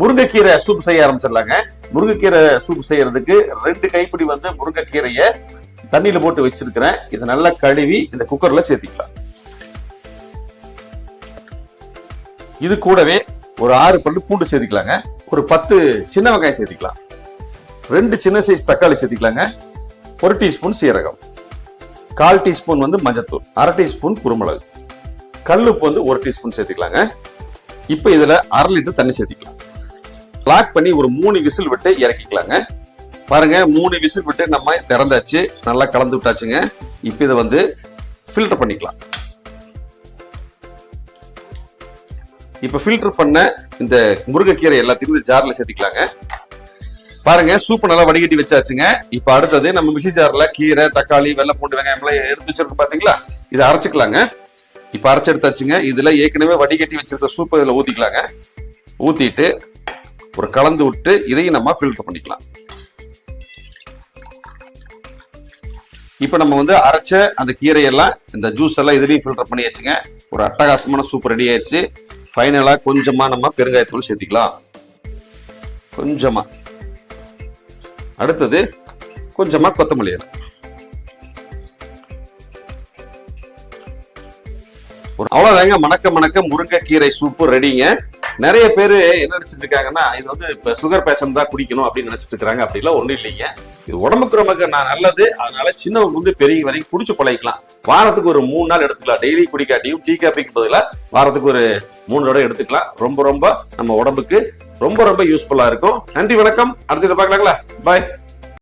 முருங்கைக்கீரை சூப் செய்ய ஆரம்பிச்சிடலாங்க. முருங்கைக்கீரை சூப் செய்யறதுக்கு ரெண்டு கைப்பிடி வந்து முருங்கைக்கீரையை தண்ணியில போட்டு வச்சிருக்கிறேன். இதை நல்லா கழுவி இந்த குக்கர்ல சேர்த்திக்கலாம். இது கூடவே ஒரு ஆறு பல்லு பூண்டு சேர்த்திக்கலாங்க. ஒரு பத்து சின்ன வெங்காயம் சேர்த்திக்கலாம். ரெண்டு சின்ன சைஸ் தக்காளி சேர்த்திக்கலாங்க. ஒரு டீஸ்பூன் சீரகம். கால் டீஸ்பூன் வந்து மஞ்சத்தூள். அரை டீஸ்பூன் குருமிளகு. கல்லுப்பு வந்து ஒரு டீஸ்பூன் சேர்த்துக்கலாங்க. இப்போ இதில் அரை லிட்டர் தண்ணி சேர்த்திக்கலாம். லாக் பண்ணி ஒரு மூணு விசில் விட்டு இறக்கிக்கலாங்க. பாருங்க மூணு விசில் விட்டு நம்ம திறந்தாச்சு. நல்லா கலந்து விட்டாச்சுங்க. இப்போ இதை வந்து ஃபில்டர் பண்ணிக்கலாம். இப்போ ஃபில்டர் பண்ண இந்த முருங்கைக்கீரை எல்லாத்தையும் இந்த ஜாரில் சேர்த்திக்கலாங்க. பாருங்க சூப்பு நல்லா வடிகட்டி வச்சாச்சுங்க. இப்போ அடுத்தது நம்ம மிக்சி ஜாரில் கீரை தக்காளி வெள்ளை பூண்டு வெங்காயம் எல்லாம் எடுத்து வச்சிருக்கோம் பார்த்தீங்களா இதை அரைச்சிக்கலாங்க. இப்போ அரைச்சி எடுத்தாச்சுங்க. இதில் ஏற்கனவே வடிகட்டி வச்சிருக்க சூப்பை இதில் ஊற்றிக்கலாங்க ஊற்றிட்டு ஒரு கலந்து விட்டு இதையும் நம்ம ஃபில்டர் பண்ணிக்கலாம். இப்போ நம்ம வந்து அரைச்ச அந்த கீரையெல்லாம் இந்த ஜூஸ் எல்லாம் இதுலேயும் ஃபில்டர் பண்ணியாச்சுங்க ஒரு அட்டகாசமான சூப் ரெடி ஆயிடுச்சு. ஃபைனலாக கொஞ்சமா நம்ம பெருங்காயத்தூள் சேர்த்திக்கலாம். கொஞ்சமா. அடுத்தது கொஞ்சமா கொத்தமல்லி இலை. ஒரு அவ்வளவுதாங்க. மணக்க மணக்க முருங்கைக்கீரை சூப்பு ரெடிங்க நிறைய பேர் என்ன நினைச்சிட்டு இருக்காங்கன்னா இது வந்து இப்ப சுகர் பேஷண்ட் தான் குடிக்கணும் அப்படின்னு நினைச்சிட்டு இருக்காங்க அப்படிலாம் ஒண்ணும் இல்லைங்க. இது உடம்புக்கு ரொம்ப நான் நல்லது. அதனால சின்னவங்க வந்து பெரிய வரைக்கும் குடிச்சு பழகிக்கலாம். வாரத்துக்கு ஒரு மூணு நாள் எடுத்துக்கலாம். டெய்லி குடிக்காட்டியும் டீ காப்பிக்கு பதிலாக வாரத்துக்கு ஒரு மூணு தடவை எடுத்துக்கலாம். ரொம்ப ரொம்ப நம்ம உடம்புக்கு ரொம்ப ரொம்ப யூஸ்ஃபுல்லா இருக்கும். நன்றி வணக்கம். அடுத்தது பார்க்கலாங்களா? பாய்